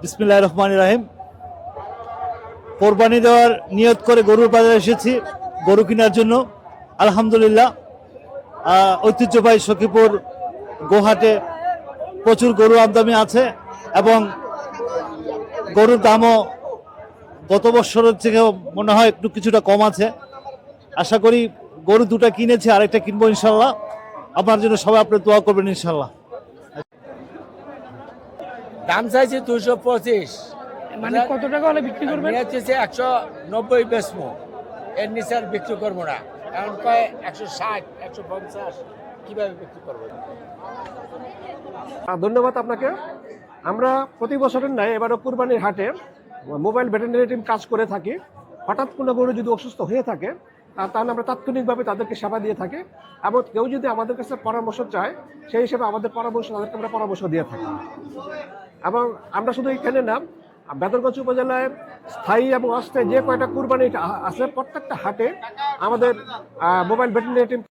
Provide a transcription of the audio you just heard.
বিসমিল্লাহ রহমান রাহিম। কোরবানি দেওয়ার নিয়ত করে গরুর বাজারে এসেছি, গরু কেনার জন্য। আলহামদুলিল্লাহ ঐতিহ্যবাহী সখীপুর গোহাটে প্রচুর গরু আমদানি আছে এবং গরুর দামও গত বছরের থেকে মনে হয় একটু কিছুটা কম আছে। আশা করি গরু দুটো কিনেছি, আরেকটা কিনবো ইনশাল্লাহ। আপনার জন্য সবাই আপনি দোয়া করবেন ইনশাল্লাহ। দাম চাইছে দুশো পঁচিশ। মানে কত টাকা হলে বিক্রি করবেন? হচ্ছে একশো নব্বই বেসমো এর নিচে আর বিক্রি করব না। এখন কয় একশো ষাট একশো পঞ্চাশ কীভাবে বিক্রি করব? ধন্যবাদ আপনাকে। আমরা প্রতি বছরের ন্যায় এবারও কুরবানির হাটে মোবাইল ভেটেরিনারি টিম কাজ করে থাকি। হঠাৎ কোনো গরু যদি অসুস্থ হয়ে থাকে তাহলে আমরা তাৎক্ষণিকভাবে তাদেরকে সেবা দিয়ে থাকি। এবং কেউ যদি আমাদের কাছে পরামর্শ চায়, সেই হিসেবে আমাদের পরামর্শ, তাদেরকে আমরা পরামর্শ দিয়ে থাকি। এবং আমরা শুধু এখানে না, বেদরগঞ্জ উপজেলায় স্থায়ী এবং অস্থায়ী যে কয়টা কুরবানি আছে, প্রত্যেকটা হাটে আমাদের মোবাইল ভেটেরিনারি টিম